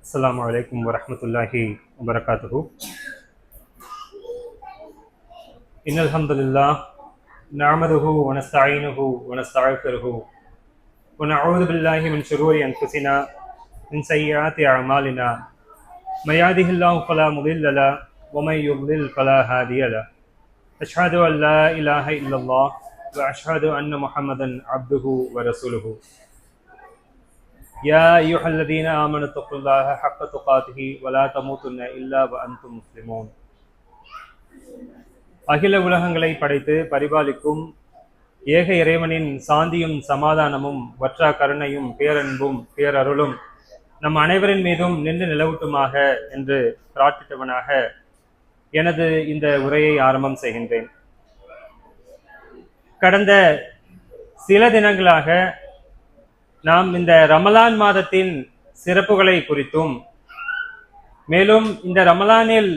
السلام عليكم ورحمة الله وبركاته. إن الحمد لله نعمده ونستعينه ونستغفره ونعوذ بالله من شرور أنفسنا من سيئات أعمالنا. من يهده الله فلا مضل له ومن يضلل فلا هادي له. أشهد أن لا إله إلا الله وأشهد أن محمدا عبده ورسوله. يا أيها الذين آمنوا اتقوا الله حق تقاته ولا تموتن إلا وأنتم مسلمون அகில உலகங்களை படைத்து பரிபாலிக்கும் ஏக இறைவனின் சாந்தியும் சமாதானமும் வற்றா கருணையும் பேரன்பும் பேரருளும் நம் அனைவரின் மீதும் நின்று நிலவட்டுமாக என்று பிரார்த்தித்தவனாக எனது இந்த உரையை ஆரம்பம் செய்கின்றேன் கடந்த சில தினங்களாக நாம் இந்த ரமலான் மாதத்தின் சிறப்புகளை குறித்தும் மேலும் இந்த ரமலானில்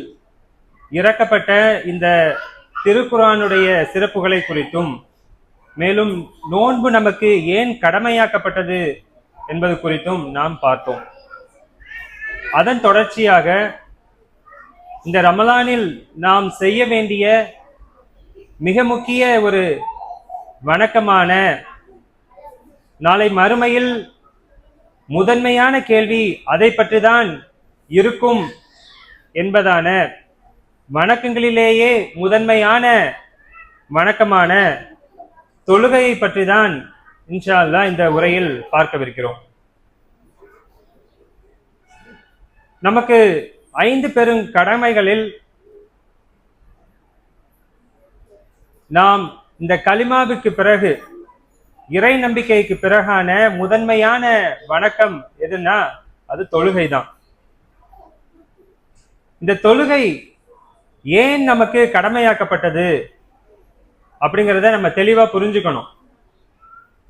இறக்கப்பட்ட இந்த திருக்குரானுடைய சிறப்புகளை குறித்தும் மேலும் நோன்பு நமக்கு ஏன் கடமையாக்கப்பட்டது என்பது குறித்தும் நாம் பார்த்தோம். அதன் தொடர்ச்சியாக இந்த ரமலானில் நாம் செய்ய வேண்டிய மிக முக்கிய ஒரு வணக்கமான நாளை மறுமையில் முதன்மையான கேள்வி அதை பற்றிதான் இருக்கும் என்பதான வணக்கங்களிலேயே முதன்மையான வணக்கமான தொழுகையை பற்றி தான் இன்ஷா அல்லாஹ் இந்த உரையில் பார்க்கவிருக்கிறோம். நமக்கு ஐந்து பெரும் கடமைகளில் நாம் இந்த கலிமாவுக்கு பிறகு இறை நம்பிக்கைக்கு பிறகான முதன்மையான வணக்கம் எதுன்னா அது தொழுகை தான் இந்த தொழுகை ஏன் நமக்கு கடமையாக்கப்பட்டது அப்படிங்கிறத நம்ம தெளிவா புரிஞ்சுக்கணும்.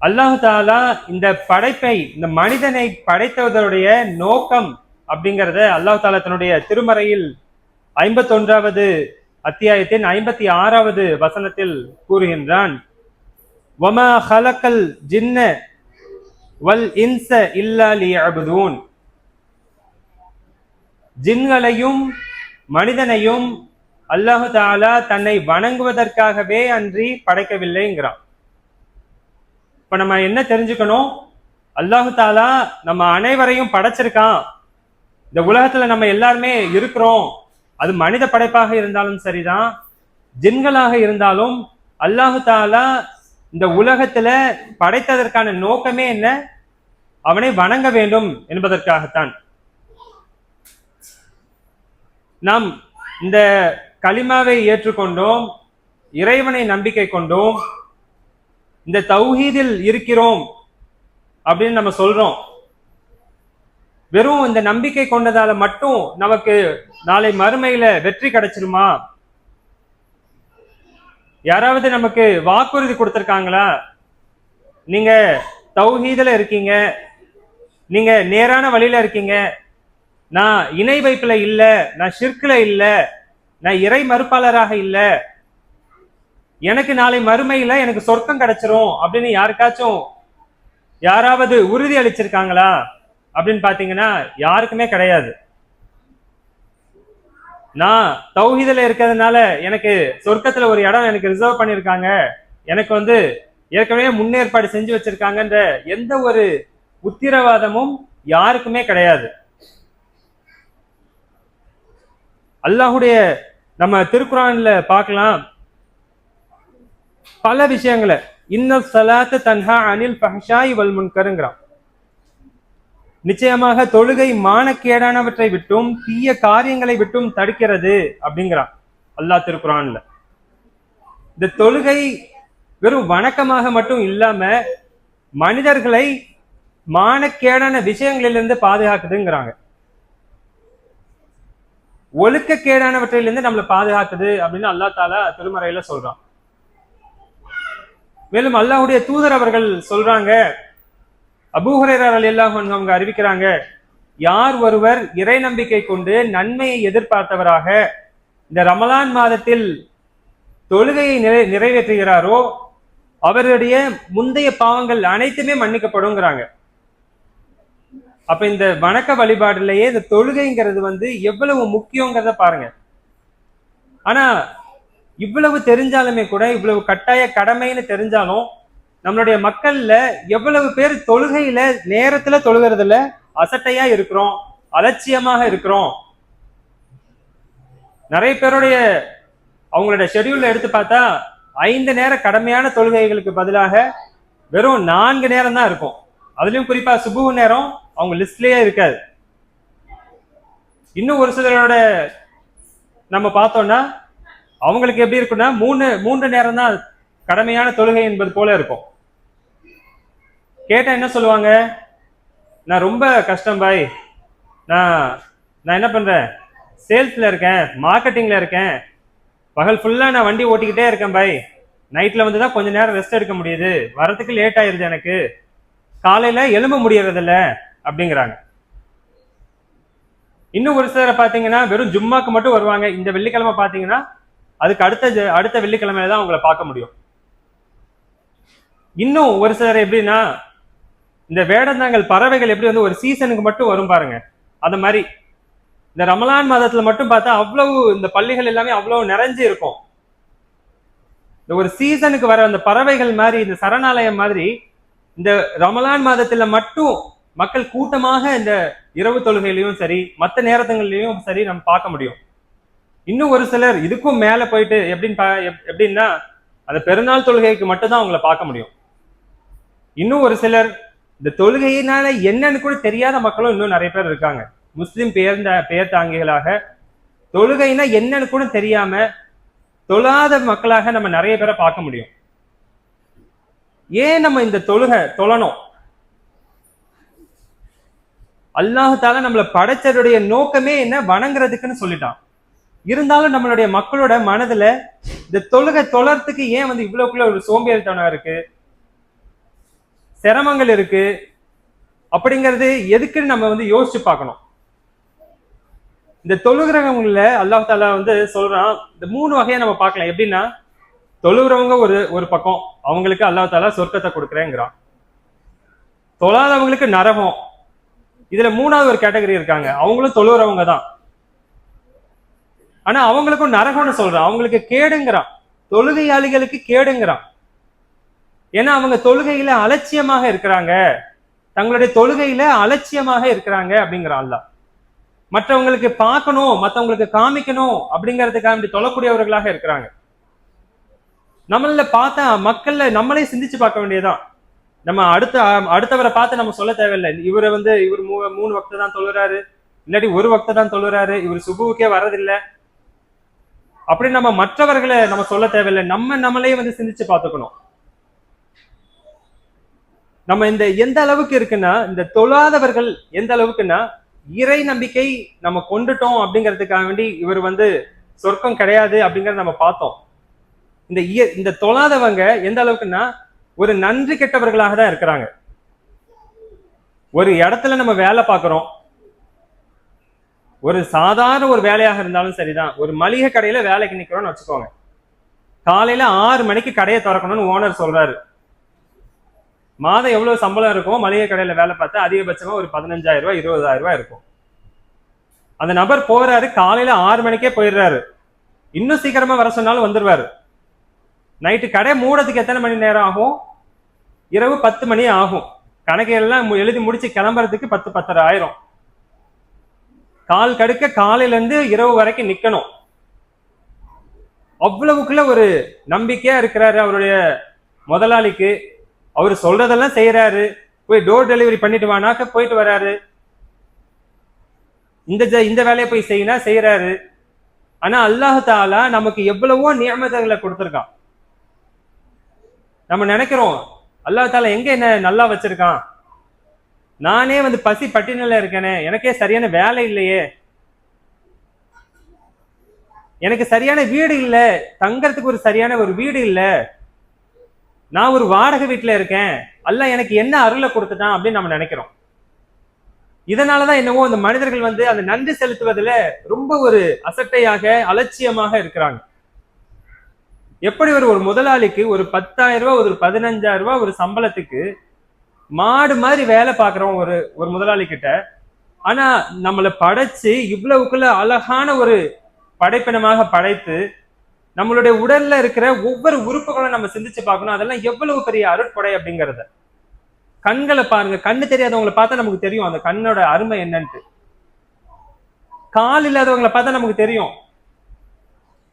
அல்லாஹு தாலா இந்த படைப்பை இந்த மனிதனை படைத்ததனுடைய நோக்கம் அப்படிங்கிறத அல்லாஹு தாலா தன்னுடைய திருமறையில் ஐம்பத்தொன்றாவது அத்தியாயத்தின் ஐம்பத்தி ஆறாவது வசனத்தில் கூறுகின்றான். வமா ஹலக்கல் ஜின்ன வல் இன்ச இல்லா லியஅபுதூன். ஜின்களையும் மனிதனையும் அல்லாஹு தாலா தன்னை வணங்குவதற்காகவே அன்றி படைக்கவில்லைங்கிறான். இப்ப நம்ம என்ன தெரிஞ்சுக்கணும்? அல்லாஹு தாலா நம்ம அனைவரையும் படைச்சிருக்கான். இந்த உலகத்துல நம்ம எல்லாருமே இருக்கிறோம். அது மனித படைப்பாக இருந்தாலும் சரிதான். ஜின்களாக இருந்தாலும் அல்லாஹு தாலா இந்த உலகத்துல படைத்ததற்கான நோக்கமே என்ன? அவனை வணங்க வேண்டும் என்பதற்காகத்தான். நாம் இந்த களிமாவை ஏற்றுக்கொண்டோம் இறைவனை நம்பிக்கை கொண்டோம் இந்த தௌஹீதில் இருக்கிறோம் அப்படின்னு நம்ம சொல்றோம். வெறும் இந்த நம்பிக்கை கொண்டதால மட்டும் நமக்கு நாளை மறுமையில வெற்றி கிடைச்சிருமா? யாராவது நமக்கு வாக்குறுதி கொடுத்துருக்காங்களா? நீங்க தௌஹீதில் இருக்கீங்க. நீங்க நேரான வழியில இருக்கீங்க. நான் இணை வைப்பில் இல்லை நான் ஷிர்கில் இல்லை நான் இறை மறுப்பாளராக இல்லை. எனக்கு நாளை மறுமையில் எனக்கு சொர்க்கம் கிடைச்சிரும் அப்படின்னு யாருக்காச்சும் யாராவது உறுதி அளிச்சிருக்காங்களா? அப்படின்னு பார்த்தீங்கன்னா யாருக்குமே கிடையாது. நான் தௌஹீதுல இருக்கிறதுனால எனக்கு சொர்க்கத்துல ஒரு இடம் எனக்கு ரிசர்வ் பண்ணிருக்காங்க எனக்கு வந்து ஏற்கனவே முன்னேற்பாடு செஞ்சு வச்சிருக்காங்கன்ற எந்த ஒரு உத்திரவாதமும் யாருக்குமே கிடையாது. அல்லாஹுடைய நம்ம திருக்குறான்ல பார்க்கலாம். பல விஷயங்களை. இன்னும் சலாத்து தன்ஹா அனில் பஹஷாய் வல்முன்கருங்கிறான் நிச்சயமாக தொழுகை மானக்கேடானவற்றை விட்டும் தீய காரியங்களை விட்டும் தடுக்கிறது அப்படிங்கிறான். அல்லாஹ் திருக்குறான்ல. இந்த தொழுகை வெறும் வணக்கமாக மட்டும் இல்லாம மனிதர்களை மானக்கேடான விஷயங்களிலிருந்து பாதுகாக்குதுங்கிறாங்க. ஒழுக்கக்கேடானவற்றிலிருந்து நம்மளை பாதுகாக்குது அப்படின்னு அல்லா தாலா திருமறையில சொல்றான். மேலும் அல்லாஹுடைய தூதர் அவர்கள் சொல்றாங்க அபூஹரர் அல்லாஹ் அவங்க அறிவிக்கிறாங்க யார் ஒருவர் இறை நம்பிக்கை கொண்டு நன்மையை எதிர்பார்த்தவராக இந்த ரமலான் மாதத்தில் தொழுகையை நிறை நிறைவேற்றுகிறாரோ அவருடைய முந்தைய பாவங்கள் அனைத்துமே மன்னிக்கப்படுங்கிறாங்க. அப்ப இந்த வணக்க வழிபாடுலயே இந்த தொழுகைங்கிறது வந்து எவ்வளவு முக்கியங்கிறத பாருங்க. ஆனா இவ்வளவு தெரிஞ்சாலுமே கூட இவ்வளவு கட்டாய கடமைன்னு தெரிஞ்சாலும் நம்மளுடைய மக்கள்ல எவ்வளவு பேர் தொழுகையில நேரத்துல தொழுகிறதுல அசட்டையா இருக்கிறோம் அலட்சியமாக இருக்கிறோம். நிறைய பேருடைய அவங்களோட ஷெடியூல்ல எடுத்து பார்த்தா ஐந்து நேர கடமையான தொழுகைகளுக்கு பதிலாக வெறும் நான்கு நேரம் தான் இருக்கும். அதுலயும் குறிப்பா சுபு நேரம் அவங்க லிஸ்ட்லயே இருக்காது. இன்னும் ஒரு சிலரோட நம்ம பார்த்தோம்னா அவங்களுக்கு எப்படி இருக்குன்னா மூணு மூன்று நேரம் தான் கடமையான தொழுகை என்பது போல இருக்கும். கேட்டால் என்ன சொல்லுவாங்க? நான் ரொம்ப கஷ்டம் பாய். நான் நான் என்ன பண்ணுறேன் சேல்ஸில் இருக்கேன் மார்க்கெட்டிங்கில் இருக்கேன். பகல் ஃபுல்லாக நான் வண்டி ஓட்டிக்கிட்டே இருக்கேன் பாய். நைட்டில் வந்து தான் கொஞ்ச நேரம் ரெஸ்ட் எடுக்க முடியுது. வரத்துக்கு லேட் ஆயிடுது எனக்கு. காலையில் எலும்ப முடியறதில்ல அப்படிங்கிறாங்க. இன்னும் ஒரு சிலரை பார்த்தீங்கன்னா வெறும் ஜும்மாக்கு மட்டும் வருவாங்க. இந்த வெள்ளிக்கிழமை பார்த்தீங்கன்னா அதுக்கு அடுத்த ஜ- அடுத்த வெள்ளிக்கிழமையில தான் அவங்கள பார்க்க முடியும். இன்னும் ஒரு சிலர் எப்படின்னா இந்த வேடந்தாங்கல் பறவைகள் எப்படி வந்து ஒரு சீசனுக்கு மட்டும் வரும் பாருங்க. அந்த மாதிரி இந்த ரமலான் மாதத்துல மட்டும் பார்த்தா அவ்வளவு இந்த பள்ளிகள் எல்லாமே அவ்வளவு நிறைஞ்சு இருக்கும். இந்த ஒரு சீசனுக்கு வர அந்த பறவைகள் மாதிரி இந்த சரணாலயம் மாதிரி இந்த ரமலான் மாதத்துல மட்டும் மக்கள் கூட்டமாக இந்த இரவு தொழுகையிலையும் சரி மற்ற நேரத்துங்களிலையும் சரி நம்ம பார்க்க முடியும். இன்னும் ஒரு சிலர் இதுக்கும் மேல போயிட்டு எப்படின்னு பா- எப்படின்னா அந்த பெருநாள் தொழுகைக்கு மட்டும் தான் அவங்கள பார்க்க முடியும். இன்னும் ஒரு சிலர் இந்த தொழுகையினால என்னன்னு கூட தெரியாத மக்களும் இன்னும் நிறைய பேர் இருக்காங்க. முஸ்லீம் பெயர்ந்த பெயர் தாங்கிகளாக. தொழுகைனா என்னன்னு கூட தெரியாம தொழாத மக்களாக நம்ம நிறைய பேரை பார்க்க முடியும். ஏன் நம்ம இந்த தொழுகை தொழணும்? அல்லாஹால நம்மளை படைச்சதுடைய நோக்கமே என்ன? வணங்குறதுக்குன்னு சொல்லிட்டான். இருந்தாலும் நம்மளுடைய மக்களோட மனதுல இந்த தொழுகை தொழறதுக்கு ஏன் வந்து இவ்வளவுக்குள்ள ஒரு சோம்பேறித்தனம் இருக்கு? சிரமங்கள் இருக்கு அப்படிங்கிறது எதுக்குன்னு நம்ம வந்து யோசிச்சு பார்க்கணும். இந்த தொழுகிறவங்கள அல்லாஹ் தாலா வந்து சொல்றான் இந்த மூணு வகையை நம்ம பார்க்கலாம். எப்படின்னா தொழுகிறவங்க ஒரு ஒரு பக்கம். அவங்களுக்கு அல்லாஹ் தாலா சொர்க்கத்தை கொடுக்குறேங்கிறான். தொழாதவங்களுக்கு நரகம். இதுல மூணாவது ஒரு கேட்டகரி இருக்காங்க. அவங்களும் தொழுகிறவங்க தான். ஆனா அவங்களுக்கும் நரகம்னு சொல்றான். அவங்களுக்கு கேடுங்கிறான். தொழுகையாளிகளுக்கு கேடுங்கிறான். ஏன்னா அவங்க தொழுகையில அலட்சியமாக இருக்கிறாங்க. தங்களுடைய தொழுகையில அலட்சியமாக இருக்கிறாங்க அப்படிங்கிற அல்லாஹ் மற்றவங்களுக்கு பார்க்கணும் மற்றவங்களுக்கு காமிக்கணும் அப்படிங்கறதுக்காக வேண்டி தொழக்கூடியவர்களாக இருக்கிறாங்க. நம்மள பார்த்தா மக்கள்ல நம்மளே சிந்திச்சு பார்க்க வேண்டியதுதான். நம்ம அடுத்த அடுத்தவரை பார்த்து நம்ம சொல்ல தேவையில்லை. இவரை வந்து இவர் மூ மூணு வக்த தான் தொழுறாரு. இல்லாட்டி ஒரு வக்த தான் தொழுறாரு. இவர் சுபுவுக்கே வரதில்லை அப்படி நம்ம மற்றவர்களை நம்ம சொல்ல தேவையில்லை. நம்ம நம்மளே வந்து சிந்திச்சு பார்த்துக்கணும். நம்ம இந்த எந்த அளவுக்கு இருக்குன்னா இந்த தொழாதவர்கள் எந்த அளவுக்குன்னா இறை நம்பிக்கை நம்ம கொண்டுட்டோம் அப்படிங்கிறதுக்காக வேண்டி இவர் வந்து சொர்க்கம் கிடையாது அப்படிங்கறத நம்ம பார்த்தோம். இந்த இந்த தொழாதவங்க எந்த அளவுக்குன்னா ஒரு நன்றி கெட்டவர்களாக தான் இருக்கிறாங்க. ஒரு இடத்துல நம்ம வேலை பார்க்குறோம். ஒரு சாதாரண ஒரு வேலையாக இருந்தாலும் சரிதான். ஒரு மளிகை கடையில வேலைக்கு நிக்கிறோம்னு வச்சுக்கோங்க. காலையில ஆறு மணிக்கு கடையை திறக்கணும்னு ஓனர் சொல்றாரு. மாதம் எவ்வளவு சம்பளம் இருக்கும்? மளிகை கடையில வேலை பார்த்தா அதிகபட்சமா ஒரு பதினஞ்சாயிரம் ரூபாய் இருபதாயிரம் ரூபாய் இருக்கும். அந்த நபர் போறாரு காலையில ஆறு மணிக்கே போயிடுறாரு. இன்னும் சீக்கிரமா வர சொன்னாலும் வந்துருவாரு. நைட்டு கடை மூடத்துக்கு எத்தனை மணி நேரம் ஆகும்? இரவு பத்து மணி ஆகும். கணக்கு எல்லாம் எழுதி முடிச்சு கிளம்புறதுக்கு பத்து பத்தரை ஆயிரும் கால் கடுக்க காலையில இருந்து இரவு வரைக்கும் நிக்கணும். அவ்வளவுக்குள்ள ஒரு நம்பிக்கையா இருக்கிறாரு அவருடைய முதலாளிக்கு. அவர் சொல்றதெல்லாம் செய்யறாரு போய் டோர் டெலிவரி பண்ணிட்டு வானாக்க போயிட்டு வராரு. இந்த ஜ- இந்த வேலையை போய் செய்யினா செய்யறாரு ஆனா அல்லாஹ் தாலா நமக்கு எவ்வளவோ நியமதங்களை கொடுத்துருக்கான். நம்ம நினைக்கிறோம் அல்லாஹ் தாலா எங்க என்ன நல்லா வச்சிருக்கான்? நானே வந்து பசி பட்டினில இருக்கேனே எனக்கே சரியான வேலை இல்லையே. எனக்கு சரியான வீடு இல்லை தங்கறதுக்கு ஒரு சரியான ஒரு வீடு இல்லை. நான் ஒரு வாடகை வீட்டில் இருக்கேன். அல்ல எனக்கு என்ன அருளை கொடுத்துட்டான் அப்படின்னு நம்ம நினைக்கிறோம். இதனாலதான் என்னவோ அந்த மனிதர்கள் வந்து அந்த நன்றி செலுத்துவதுல ரொம்ப ஒரு அசட்டையாக அலட்சியமாக இருக்கிறாங்க. எப்படி ஒரு ஒரு முதலாளிக்கு ஒரு பத்தாயிரம் ரூபாய் ஒரு பதினஞ்சாயிரம் ரூபாய் ஒரு சம்பளத்துக்கு மாடு மாதிரி வேலை பார்க்குறோம் ஒரு ஒரு முதலாளி கிட்ட ஆனா நம்மளை படைச்சு இவ்வளவுக்குள்ள அழகான ஒரு படைப்பினமாக படைத்து நம்மளுடைய உடல்ல இருக்கிற ஒவ்வொரு உறுப்புகளும் நம்ம சிந்திச்சு பார்க்கணும். அதெல்லாம் எவ்வளவு பெரிய அருட்படை அப்படிங்கறத. கண்களை பாருங்க. கண்ணு தெரியாதவங்களை பார்த்தா நமக்கு தெரியும். அந்த கண்ணோட அருமை என்னன்ட்டு. கால் இல்லாதவங்களை பார்த்தா நமக்கு தெரியும்.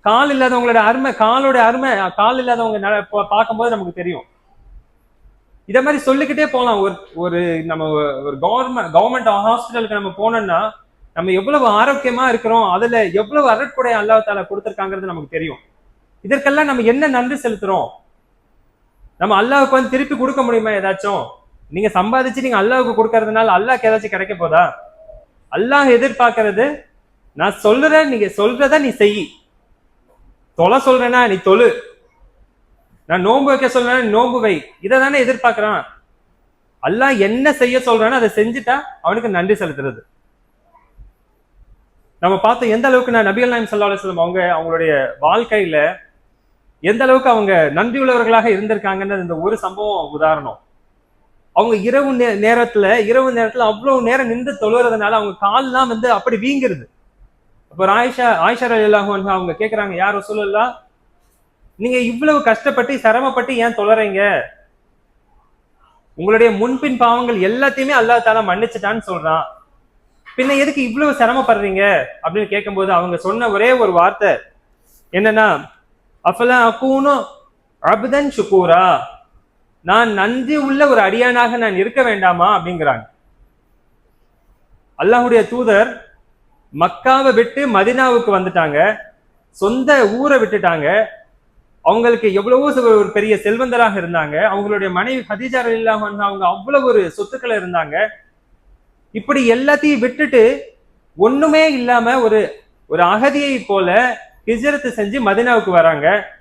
கால் இல்லாதவங்களோட அருமை காலோட அருமை கால் இல்லாதவங்க பார்க்கும்போது நமக்கு தெரியும். இத மாதிரி சொல்லிக்கிட்டே போகலாம் ஒரு ஒரு நம்ம ஒரு கவர்மெண்ட் கவர்மெண்ட் ஹாஸ்பிட்டலுக்கு நம்ம போனோம்னா நம்ம எவ்வளவு ஆரோக்கியமா இருக்கிறோம் அதுல எவ்வளவு அருட்கொடை அல்லாஹ் கொடுத்துருக்காங்கிறது நமக்கு தெரியும். இதற்கெல்லாம் நம்ம என்ன நன்றி செலுத்துறோம்? நம்ம அல்லாவுக்கு வந்து திருப்பி கொடுக்க முடியுமா ஏதாச்சும்? நீங்க சம்பாதிச்சு நீங்க அல்லாவுக்கு கொடுக்கறதுனால அல்லாஹ்க்கு ஏதாச்சும் கிடைக்க போதா? அல்லாஹ் எதிர்பார்க்கறது நான் சொல்றேன் நீங்க சொல்றத நீ செய். தொலை சொல்றேன்னா நீ தொழு. நான் நோன்பு வைக்க சொல்றேன் நோன்பு வை. இதை தானே எதிர்பார்க்கறான். அல்லாஹ் என்ன செய்ய சொல்றானோ அதை செஞ்சுட்டா அவனுக்கு நன்றி செலுத்துறது. நம்ம பார்த்தோம் எந்த அளவுக்கு நான் நபிகள் நாயம் சல்லா அலுவலம் அவங்க அவங்களுடைய வாழ்க்கையில எந்த அளவுக்கு அவங்க நன்றியுள்ளவர்களாக இருந்திருக்காங்கன்றது இந்த ஒரு சம்பவம் உதாரணம். அவங்க இரவு நே- நேரத்துல இரவு நேரத்துல அவ்வளவு நேரம் நின்று தொழுறதுனால அவங்க கால்லாம் வந்து அப்படி வீங்கிருது அப்போ ஆயிஷா ஆயிஷா அல்லாஹ் அவங்க கேக்குறாங்க யாரும் சொல்லலாம் நீங்க இவ்வளவு கஷ்டப்பட்டு சிரமப்பட்டு ஏன் தொழறீங்க? உங்களுடைய முன்பின் பாவங்கள் எல்லாத்தையுமே அல்லா தாலா மன்னிச்சுட்டான்னு சொல்றான். பின்ன எதுக்கு இவ்வளவு சிரமப்படுறீங்க? அப்படின்னு கேட்கும்போது அவங்க சொன்ன ஒரே ஒரு வார்த்தை என்னன்னா அஃபலா அக்கூனோ அபுதன் சுக்கூரா நான் நன்றி உள்ள ஒரு அடியானாக நான் இருக்க வேண்டாமா? அப்படிங்கிறாங்க. அல்லாஹுடைய தூதர் மக்காவை விட்டு மதினாவுக்கு வந்துட்டாங்க. சொந்த ஊரை விட்டுட்டாங்க. அவங்களுக்கு எவ்வளவோ ஒரு பெரிய செல்வந்தராக இருந்தாங்க. அவங்களுடைய மனைவி ஹதீஜா இல்லாம அவங்க அவ்வளவு ஒரு சொத்துக்கள் இருந்தாங்க. இப்படி எல்லாத்தையும் விட்டுட்டு ஒண்ணுமே இல்லாம ஒரு ஒரு அகதியை போல ஹிஜரத்து செஞ்சு மதினாவுக்கு வராங்க.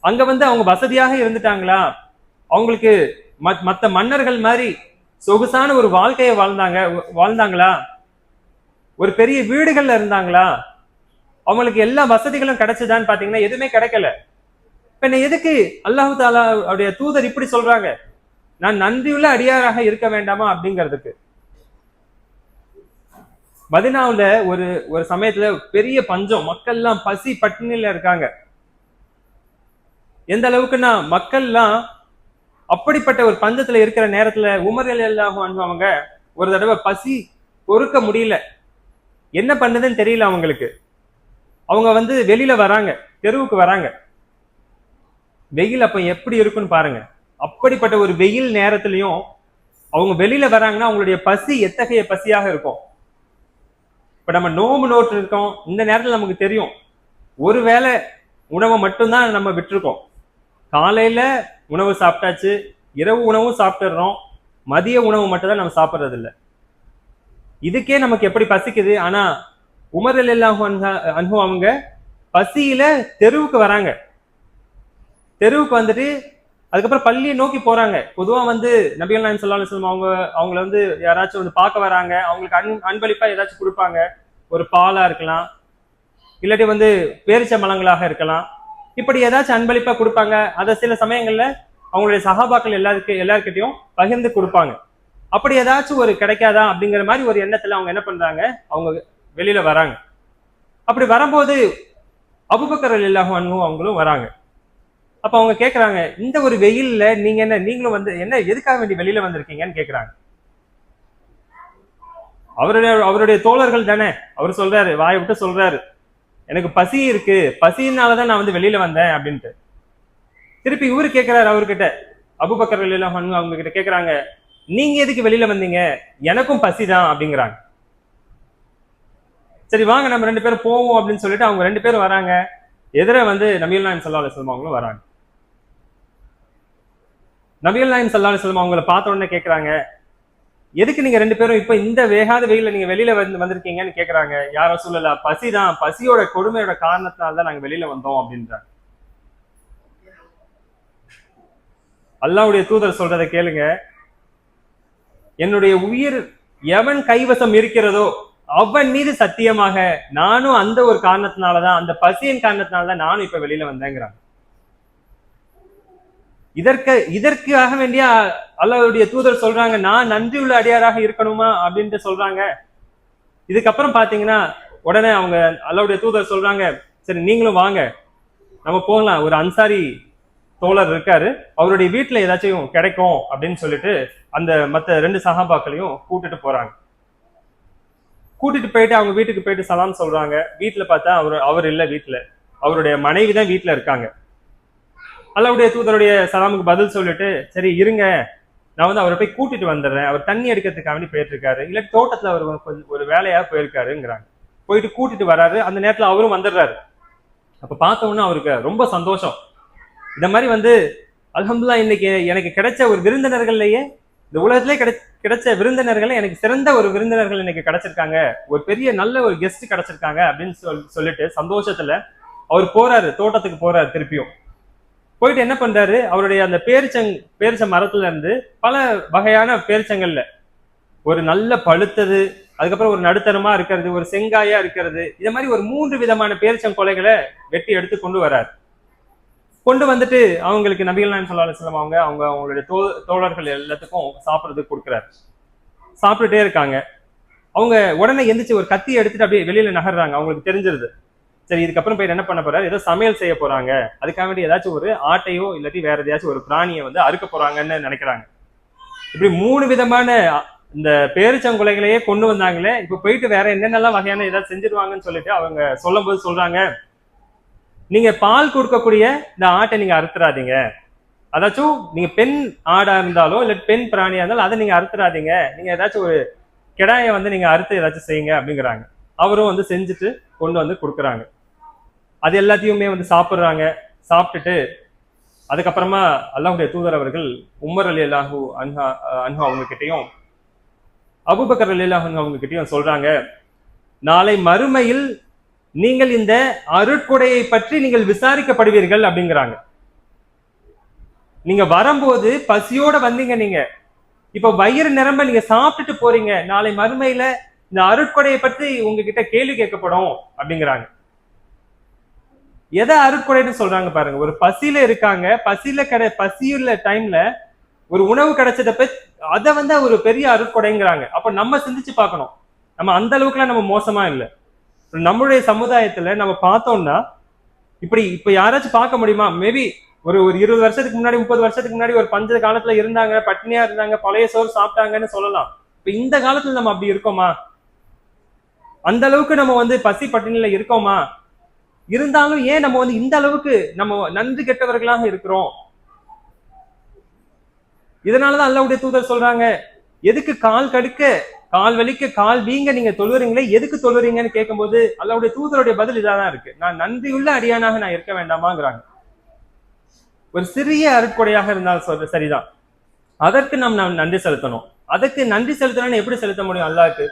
அங்க வந்து அவங்க வசதியாக இருந்துட்டாங்களா? அவங்களுக்கு மத்- மன்னர்கள் மாதிரி சொகுசான ஒரு வாழ்க்கையை வாழ்ந்தாங்க வாழ்ந்தாங்களா? ஒரு பெரிய வீடுகள்ல இருந்தாங்களா? அவங்களுக்கு எல்லா வசதிகளும் கிடைச்சதான்னு பாத்தீங்கன்னா எதுவுமே கிடைக்கல. பின்ன எதுக்கு அல்லாஹு தாலா அவருடைய தூதர் இப்படி சொல்றாங்க? நான் நன்றியுள்ள அடியாராக இருக்க வேண்டாமா அப்படிங்கிறதுக்கு. மதினாவில் ஒரு ஒரு சமயத்துல பெரிய பஞ்சம். மக்கள்லாம் பசி பட்டினியில இருக்காங்க. எந்த அளவுக்குன்னா மக்கள்லாம் அப்படிப்பட்ட ஒரு பஞ்சத்துல இருக்கிற நேரத்துல உமர் எல்லாம் அவங்க ஒரு தடவை பசி பொறுக்க முடியல. என்ன பண்ணுதுன்னு தெரியல அவங்களுக்கு. அவங்க வந்து வெளியில வராங்க. தெருவுக்கு வராங்க. வெயில் அப்ப எப்படி இருக்குன்னு பாருங்க. அப்படிப்பட்ட ஒரு வெயில் நேரத்திலையும் அவங்க வெளியில வராங்கன்னா அவங்களுடைய பசி எத்தகைய பசியாக இருக்கும்? இப்போ நம்ம நோம்பு நோட்டு இருக்கோம். இந்த நேரத்தில் நமக்கு தெரியும். ஒருவேளை உணவை மட்டும்தான் நம்ம விட்டுருக்கோம். காலையில் உணவு சாப்பிட்டாச்சு இரவு உணவும் சாப்பிட்டுறோம். மதிய உணவு மட்டும் தான் நம்ம சாப்பிட்றதில்ல. இதுக்கே நமக்கு எப்படி பசிக்குது? ஆனால் உமர் அல்லாஹு அனுபவம் அவங்க பசியில தெருவுக்கு வராங்க. தெருவுக்கு வந்துட்டு அதுக்கப்புறம் பள்ளியை நோக்கி போறாங்க. பொதுவா வந்து நபிகள் நாயன் சொல்லா அலுவலம் அவங்க அவங்கள வந்து யாராச்சும் வந்து பார்க்க வராங்க அவங்களுக்கு அன் அன்பளிப்பா ஏதாச்சும் கொடுப்பாங்க. ஒரு பாலா இருக்கலாம். இல்லாட்டி வந்து பேரிச்சம்பழங்களாக இருக்கலாம். இப்படி ஏதாச்சும் அன்பளிப்பா கொடுப்பாங்க. அதை சில சமயங்கள்ல அவங்களுடைய சகாபாக்கள் எல்லாருக்கு எல்லாருக்கிட்டையும் பகிர்ந்து கொடுப்பாங்க. அப்படி ஏதாச்சும் ஒரு கிடைக்காதா அப்படிங்கிற மாதிரி ஒரு எண்ணத்துல அவங்க என்ன பண்றாங்க? அவங்க வெளியில வராங்க. அப்படி வரும்போது அபுபக்கர் இல்லாஹு அன்பும் அவங்களும் வராங்க. அப்ப அவங்க கேக்குறாங்க இந்த ஒரு வெயில்ல நீங்க என்ன நீங்களும் வந்து என்ன எதுக்காக வேண்டி வெளியில வந்திருக்கீங்கன்னு கேக்குறாங்க. அவருடைய அவருடைய தோழர்கள் தானே அவர் சொல்றாரு வாயை விட்டு சொல்றாரு. எனக்கு பசி இருக்கு பசியினாலதான் நான் வந்து வெளியில வந்தேன் அப்படின்ட்டு. திருப்பி இவரு கேக்குறாரு அவர்கிட்ட அபுபக்கர் எல்லாம் அவங்க கிட்ட கேக்குறாங்க நீங்க எதுக்கு வெளியில வந்தீங்க? எனக்கும் பசி தான் அப்படிங்கிறாங்க. சரி வாங்க நம்ம ரெண்டு பேரும் போவோம் அப்படின்னு சொல்லிட்டு அவங்க ரெண்டு பேரும் வராங்க. எதிர வந்து நபிகள் நாயம் சல்லா அலுவலம் அவங்களும் வராங்க. நபிகள் நாயம் சல்லா அலுவலம் அவங்கள பார்த்த உடனே கேக்குறாங்க. எதுக்கு நீங்க ரெண்டு பேரும் இப்ப இந்த வேகாத வெயில நீங்க வெளியில வந்து வந்திருக்கீங்கன்னு கேக்குறாங்க. யாரோ சொல்லல பசிதான் பசியோட கொடுமையோட காரணத்தினால தான் நாங்க வெளியில வந்தோம் அப்படின்றாங்க. அல்லாவுடைய தூதர் சொல்றதை கேளுங்க. என்னுடைய உயிர் எவன் கைவசம் இருக்கிறதோ அவன் மீது சத்தியமாக நானும் அந்த ஒரு காரணத்தினாலதான் அந்த பசியின் காரணத்தினாலதான் நானும் இப்ப வெளியில வந்தேங்கிறான் இதற்கு இதற்காக வேண்டிய அல்லாவுடைய தூதர் சொல்றாங்க நான் நன்றியுள்ள அடியாராக இருக்கணுமா அப்படின்ட்டு சொல்றாங்க. இதுக்கப்புறம் பாத்தீங்கன்னா உடனே அவங்க அல்லாவுடைய தூதர் சொல்றாங்க சரி நீங்களும் வாங்க. நம்ம போகலாம். ஒரு அன்சாரி தோழர் இருக்காரு. அவருடைய வீட்டுல ஏதாச்சும் கிடைக்கும் அப்படின்னு சொல்லிட்டு அந்த மற்ற ரெண்டு சகாபாக்களையும் கூட்டிட்டு போறாங்க. கூட்டிட்டு போயிட்டு அவங்க வீட்டுக்கு போயிட்டு சலாம் சொல்றாங்க. வீட்டுல பார்த்தா அவர் அவர் இல்லை வீட்டுல அவருடைய மனைவி தான் வீட்டுல இருக்காங்க. அல்லாவுடைய தூதருடைய சலாமுக்கு பதில் சொல்லிட்டு சரி இருங்க. நான் வந்து அவரை போய் கூட்டிட்டு வந்துடுறேன். அவர் தண்ணி எடுக்கிறதுக்காக வேண்டி போயிட்டு இருக்காரு இல்ல தோட்டத்துல அவர் கொஞ்சம் ஒரு வேலையா போயிருக்காருங்கிறாங்க. போயிட்டு கூட்டிட்டு வராரு. அந்த நேரத்துல அவரும் வந்துடுறாரு. அப்ப பார்த்தோம்னா அவருக்கு ரொம்ப சந்தோஷம். இந்த மாதிரி வந்து அலமதுல்லா இன்னைக்கு எனக்கு கிடைச்ச ஒரு விருந்தினர்கள்லயே இந்த உலகத்திலே கிடை கிடைச்ச விருந்தினர்கள் எனக்கு சிறந்த ஒரு விருந்தினர்கள் இன்னைக்கு கிடைச்சிருக்காங்க. ஒரு பெரிய நல்ல ஒரு கெஸ்ட் கிடைச்சிருக்காங்க. அப்படின்னு சொல் சொல்லிட்டு சந்தோஷத்துல அவர் போறாரு. தோட்டத்துக்கு போறாரு திருப்பியும். போயிட்டு என்ன பண்றாரு? அவருடைய அந்த பேரிச்சங் பேரிச்ச மரத்துல இருந்து பல வகையான பேரிச்சங்கள்ல. ஒரு நல்ல பழுத்தது அதுக்கப்புறம் ஒரு நடுத்தரமா இருக்கிறது ஒரு செங்காயா இருக்கிறது. இந்த மாதிரி ஒரு மூன்று விதமான பேரிச்சம் கொலைகளை வெட்டி எடுத்து கொண்டு வராரு. கொண்டு வந்துட்டு அவங்களுக்கு நபிகள் நாயன் ஸல்லல்லாஹு செல்லம் அவங்க அவங்க அவங்களுடைய தோ தோழர்கள் எல்லாத்துக்கும் சாப்பிட்றதுக்கு கொடுக்குறாரு. சாப்பிட்டுட்டே இருக்காங்க. அவங்க உடனே எந்திரிச்சு ஒரு கத்தி எடுத்துட்டு அப்படியே வெளியில நகர்றாங்க. அவங்களுக்கு தெரிஞ்சிருது. சரி இதுக்கப்புறம் போய் என்ன பண்ண போறாரு? ஏதோ சமையல் செய்ய போறாங்க. அதுக்காக வேண்டி ஏதாச்சும் ஒரு ஆட்டையோ இல்லாட்டி வேற ஏதாச்சும் ஒரு பிராணியை வந்து அறுக்க போறாங்கன்னு நினைக்கிறாங்க. இப்படி மூணு விதமான இந்த பேரிச்சங்குலைகளையே கொண்டு வந்தாங்களே இப்ப போயிட்டு வேற என்னென்னலாம் வகையான ஏதாவது செஞ்சிருவாங்கன்னு சொல்லிட்டு அவங்க சொல்லும் போது சொல்றாங்க. நீங்க பால் கொடுக்கக்கூடிய இந்த ஆட்டை நீங்க அறுத்துறாதீங்க. அதாச்சும் நீங்க பெண் ஆடா இருந்தாலோ இல்ல பெண் பிராணியா இருந்தாலும் அதை நீங்க அறுத்துறாதீங்க. நீங்க ஏதாச்சும் ஒரு கிடாயை வந்து நீங்க அறுத்து ஏதாச்சும் செய்யுங்க அப்படிங்கிறாங்க. அவரும் வந்து செஞ்சுட்டு கொண்டு வந்து கொடுக்குறாங்க. அது எல்லாத்தையுமே வந்து சாப்பிட்றாங்க. சாப்பிட்டுட்டு அதுக்கப்புறமா அல்லாஹுடைய தூதர் அவர்கள் உமர் அலி அல்லாஹூ அன்ஹா அன்ஹா அவங்க கிட்டையும் அபுபக்கர் அலி அல்லாஹ் அவங்க கிட்டையும் சொல்றாங்க நாளை மறுமையில் நீங்கள் இந்த அருட்கொடையை பற்றி நீங்கள் விசாரிக்கப்படுவீர்கள் அப்படிங்கிறாங்க. நீங்க வரும்போது பசியோட வந்தீங்க நீங்க. இப்ப வயிறு நிரம்ப நீங்க சாப்பிட்டுட்டு போறீங்க. நாளை மறுமையில இந்த அருட்கொடையை பற்றி உங்ககிட்ட கேள்வி கேட்கப்படும் அப்படிங்கிறாங்க. எதை அறுக்குறைன்னு சொல்றாங்க பாருங்க. ஒரு பசியில இருக்காங்க. பசியில கிடை பசியுள்ள டைம்ல ஒரு உணவு கிடைச்சதப்ப அதை வந்து ஒரு பெரிய அறுக்குறைங்கிறாங்க. அப்ப நம்ம சிந்திச்சு பார்க்கணும். நம்ம அந்த அளவுக்குலாம் நம்ம மோசமா இல்லை. நம்மளுடைய சமுதாயத்துல நம்ம பார்த்தோம்னா இப்படி இப்ப யாராச்சும் பார்க்க முடியுமா? மேபி ஒரு ஒரு இருபது வருஷத்துக்கு முன்னாடி முப்பது வருஷத்துக்கு முன்னாடி ஒரு பஞ்ச காலத்துல இருந்தாங்க பட்னியா இருந்தாங்க பழைய சோறு சாப்பிட்டாங்கன்னு சொல்லலாம். இப்ப இந்த காலத்துல நம்ம அப்படி இருக்கோமா? அந்த அளவுக்கு நம்ம வந்து பசி பட்டினியில இருக்கோமா? இருந்தாலும் ஏன் நம்ம வந்து இந்த அளவுக்கு நம்ம நன்றி கெட்டவர்களாக இருக்கிறோம்? இதனாலதான் அல்லாவுடைய தூதர் சொல்றாங்க எதுக்கு கால் கடுக்க கால் வலிக்க கால் வீங்க நீங்க தொழுறீங்களே எதுக்கு தொழுறீங்கன்னு கேட்கும்போது அல்லாவுடைய தூதருடைய பதில் இதாதான் இருக்கு. நான் நன்றியுள்ள அடியானாக நான் இருக்க வேண்டாமாங்கிறாங்க. ஒரு சிறிய அருட்கொடையாக இருந்தால் சொல்ற சரிதான். அதற்கு நாம் நாம் நன்றி செலுத்தணும். அதற்கு நன்றி செலுத்தணும்னு எப்படி செலுத்த முடியும்? அல்லாவுக்கு.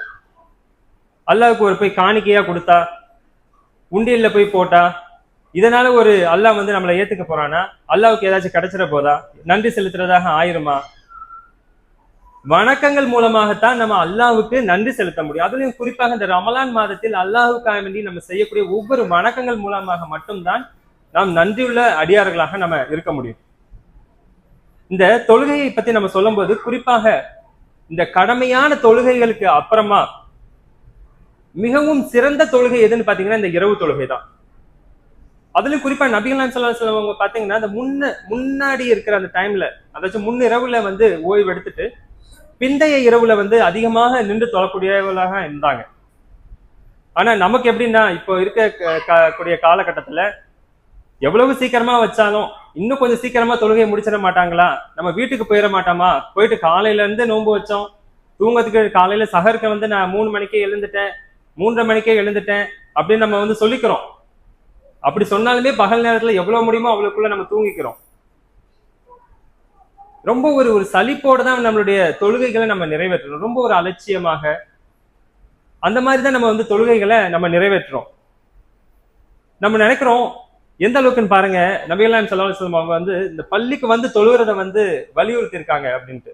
அல்லாவுக்கு ஒரு போய் காணிக்கையா கொடுத்தா உண்டியல்ல போய் போட்டா இதனால ஒரு அல்லாஹ் வந்து நம்மளை ஏத்துக்க போறானா அல்லாவுக்கு ஏதாச்சும் கிடைச்சிட போதா? நன்றி செலுத்துறதாக ஆயிருமா? வணக்கங்கள் மூலமாகத்தான் நம்ம அல்லாஹுக்கு நன்றி செலுத்த முடியும். அதுலயும் குறிப்பாக இந்த ரமலான் மாதத்தில் அல்லாஹுக்காக வேண்டி நம்ம செய்யக்கூடிய ஒவ்வொரு வணக்கங்கள் மூலமாக மட்டும்தான் நாம் நன்றியுள்ள அடியார்களாக நம்ம இருக்க முடியும். இந்த தொழுகையை பத்தி நம்ம சொல்லும்போது குறிப்பாக இந்த கடமையான தொழுகைகளுக்கு அப்புறமா மிகவும் சிறந்த தொழுகை எதுன்னு பாத்தீங்கன்னா இந்த இரவு தொழுகை தான் அதுலயும் குறிப்பா நபிகள்லாம் நாயகம் ஸல்லல்லாஹு பாத்தீங்கன்னா அந்த முன்ன முன்னாடி இருக்கிற அந்த டைம்ல அதாச்சும் முன் இரவுல வந்து ஓய்வு எடுத்துட்டு பிந்தைய இரவுல வந்து அதிகமாக நின்று தொழக்கூடியவர்களாக இருந்தாங்க. ஆனா நமக்கு எப்படின்னா இப்போ இருக்க க- கூடிய காலகட்டத்துல எவ்வளவு சீக்கிரமா வச்சாலும் இன்னும் கொஞ்சம் சீக்கிரமா தொழுகையை முடிச்சிட மாட்டாங்களா? நம்ம வீட்டுக்கு போயிட மாட்டோமா? போயிட்டு காலையில இருந்து நோன்பு வச்சோம். தூங்கறதுக்கு காலையில சகருக்கு வந்து நான் மூணு மணிக்கே எழுந்துட்டேன். மூன்றரை மணிக்கே எழுந்துட்டேன் அப்படின்னு நம்ம வந்து சொல்லிக்கிறோம். அப்படி சொன்னாலுமே பகல் நேரத்துல எவ்வளவு முடியுமோ அவ்வளவுக்குள்ள நம்ம தூங்கிக்கிறோம். ரொம்ப ஒரு ஒரு சலிப்போடு தான் நம்மளுடைய தொழுகைகளை நம்ம நிறைவேற்றணும் ரொம்ப ஒரு அலட்சியமாக அந்த மாதிரி தான் நம்ம வந்து தொழுகைகளை நம்ம நிறைவேற்றுறோம். நம்ம நினைக்கிறோம் எந்த அளவுக்குன்னு பாருங்க நபிகள்லாம் ஸல்லல்லாஹு அவங்க வந்து இந்த பள்ளிக்கு வந்து தொழுகிறத வந்து வலியுறுத்தி இருக்காங்க அப்படின்ட்டு.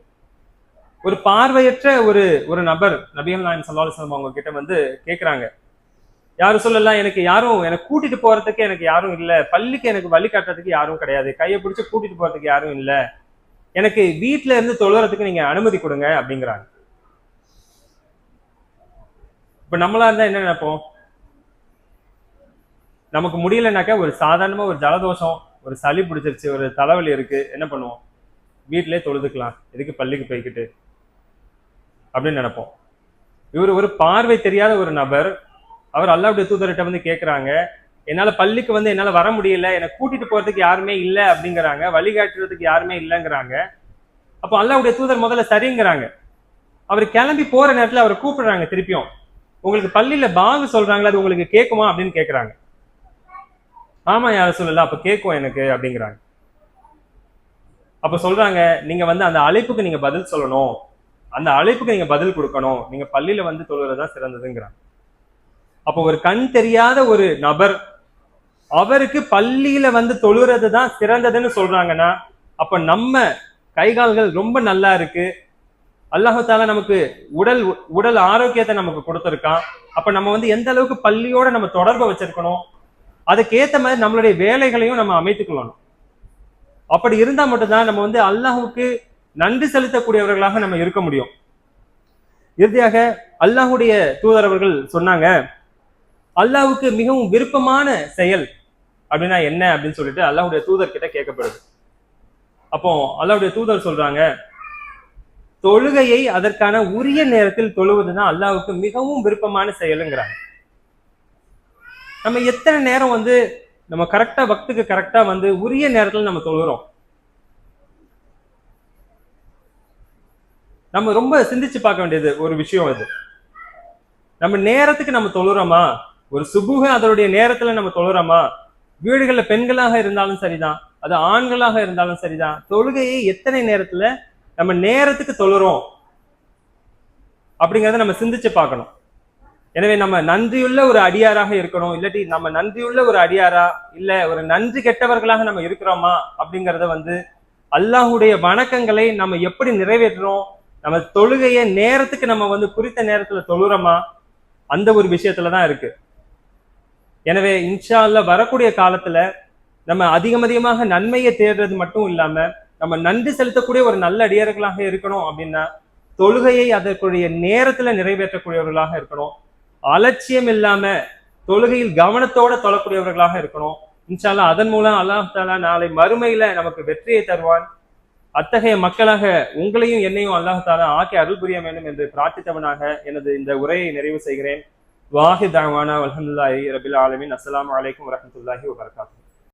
ஒரு பார்வையற்ற ஒரு ஒரு நபர் நபிகள் நாயன் ஸல்லல்லாஹு அலைஹி அவங்க கிட்ட வந்து கேட்குறாங்க யாரும் சொல்லலாம் எனக்கு யாரும் எனக்கு கூட்டிட்டு போறதுக்கு எனக்கு யாரும் இல்லை. பள்ளிக்கு எனக்கு வழி காட்டுறதுக்கு யாரும் கிடையாது. கையை பிடிச்சி கூட்டிட்டு போறதுக்கு யாரும் இல்லை. எனக்கு வீட்டில இருந்து தொழுறதுக்கு நீங்க அனுமதி கொடுங்க அப்படிங்கிறாங்க. இப்ப நம்மளா இருந்தா என்ன நினைப்போம்? நமக்கு முடியலனாக்கா ஒரு சாதாரணமா ஒரு ஜலதோஷம் ஒரு சளி பிடிச்சிருச்சு ஒரு தலைவலி இருக்கு என்ன பண்ணுவோம்? வீட்டிலே தொழுதுக்கலாம். எதுக்கு பள்ளிக்கு போய்க்கிட்டு? அப்படின்னு நினைப்போம். இவர் ஒரு பார்வை தெரியாத ஒரு நபர். அவர் அல்லாவுடைய தூதர்கிட்ட வந்து கேட்குறாங்க என்னால் பள்ளிக்கு வந்து என்னால் வர முடியல. என்னை கூட்டிட்டு போகிறதுக்கு யாருமே இல்லை அப்படிங்கிறாங்க. வழிகாட்டுறதுக்கு யாருமே இல்லைங்கிறாங்க. அப்போ அல்லாவுடைய தூதர் முதல்ல சரிங்கிறாங்க. அவர் கிளம்பி போகிற நேரத்தில் அவரை கூப்பிடுறாங்க திருப்பியும். உங்களுக்கு பள்ளியில் பாங்கு சொல்கிறாங்களா அது உங்களுக்கு கேட்குமா அப்படின்னு கேட்குறாங்க ஆமாம் யார் சொல்லல அப்போ கேட்கும் எனக்கு அப்படிங்கிறாங்க. அப்போ சொல்கிறாங்க நீங்கள் வந்து அந்த அழைப்புக்கு நீங்கள் பதில் சொல்லணும். அந்த அழைப்புக்கு நீங்க பதில் கொடுக்கணும். நீங்க பள்ளியில வந்து தொழுகிறதா சிறந்ததுங்கிறாங்க. அப்போ ஒரு கண் தெரியாத ஒரு நபர் அவருக்கு பள்ளியில வந்து தொழுகிறது தான் சிறந்ததுன்னு சொல்றாங்கன்னா அப்ப நம்ம கைகால்கள் ரொம்ப நல்லா இருக்கு. அல்லாஹால நமக்கு உடல் உடல் ஆரோக்கியத்தை நமக்கு கொடுத்துருக்கான். அப்ப நம்ம வந்து எந்த அளவுக்கு பள்ளியோட நம்ம தொடர்பை வச்சிருக்கணும் அதுக்கேற்ற மாதிரி நம்மளுடைய வேலைகளையும் நம்ம அமைத்துக்கொள்ளணும். அப்படி இருந்தா மட்டும்தான் நம்ம வந்து அல்லாஹுக்கு நன்றி செலுத்தக்கூடியவர்களாக நம்ம இருக்க முடியும். இறுதியாக அல்லாஹுடைய தூதரவர்கள் சொன்னாங்க அல்லாஹுக்கு மிகவும் விருப்பமான செயல் அப்படின்னா என்ன? அப்படின்னு சொல்லிட்டு அல்லாஹுடைய தூதர் கிட்ட கேட்கப்படுது. அப்போ அல்லாவுடைய தூதர் சொல்றாங்க தொழுகையை அதற்கான உரிய நேரத்தில் தொழுவதுதான் அல்லாஹுக்கு மிகவும் விருப்பமான செயலுங்கிறாங்க. நம்ம எத்தனை நேரம் வந்து நம்ம கரெக்டா பக்துக்கு கரெக்டா வந்து உரிய நேரத்தில் நம்ம தொழுகிறோம் நம்ம ரொம்ப சிந்திச்சு பார்க்க வேண்டியது ஒரு விஷயம் இது நம்ம நேரத்துக்கு நம்ம தொழுறோமா? ஒரு சுபுக அதனுடைய நேரத்துல நம்ம தொழுறோமா? வீடுகள்ல பெண்களாக இருந்தாலும் சரிதான். அது ஆண்களாக இருந்தாலும் சரிதான். தொழுகையை எத்தனை நேரத்துல நம்ம நேரத்துக்கு தொழுறோம்? அப்படிங்கறத நம்ம சிந்திச்சு பார்க்கணும். எனவே நம்ம நன்றியுள்ள ஒரு அடியாராக இருக்கணும். இல்லாட்டி நம்ம நன்றியுள்ள ஒரு அடியாரா? இல்ல ஒரு நன்றி கெட்டவர்களாக நம்ம இருக்கிறோமா? அப்படிங்கறத வந்து அல்லாஹுடைய வணக்கங்களை நம்ம எப்படி நிறைவேற்றுறோம்? நம்ம தொழுகைய நேரத்துக்கு நம்ம வந்து குறித்த நேரத்துல தொழுறோமா? அந்த ஒரு விஷயத்துல தான் இருக்கு. எனவே இன்ஷா வரக்கூடிய காலத்துல நம்ம அதிகம் அதிகமாக நன்மையை தேடுறது மட்டும் இல்லாம நம்ம நன்றி செலுத்தக்கூடிய ஒரு நல்ல அடியர்களாக இருக்கணும் அப்படின்னா தொழுகையை அதற்குரிய நேரத்துல நிறைவேற்றக்கூடியவர்களாக இருக்கணும். அலட்சியம் இல்லாம தொழுகையில் கவனத்தோட தொழக்கூடியவர்களாக இருக்கணும். இன்ஷால்லா அதன் மூலம் அல்லாஹ் தாலா நாளை மறுமையில நமக்கு வெற்றியை தருவான். அத்தகைய மக்களாக உங்களையும் என்னையும் அல்லாஹ் ஆக்கி அருள் புரிய வேண்டும் என்று பிரார்த்தித்தவனாக எனது இந்த உரையை நிறைவு செய்கிறேன். வாஹி தாவானா அலமதுல்லாஹி ரபில் ஆலமின். அஸ்லாம் வலைக்கம் வரமத்துல்லாஹி வபரகாத்துஹு.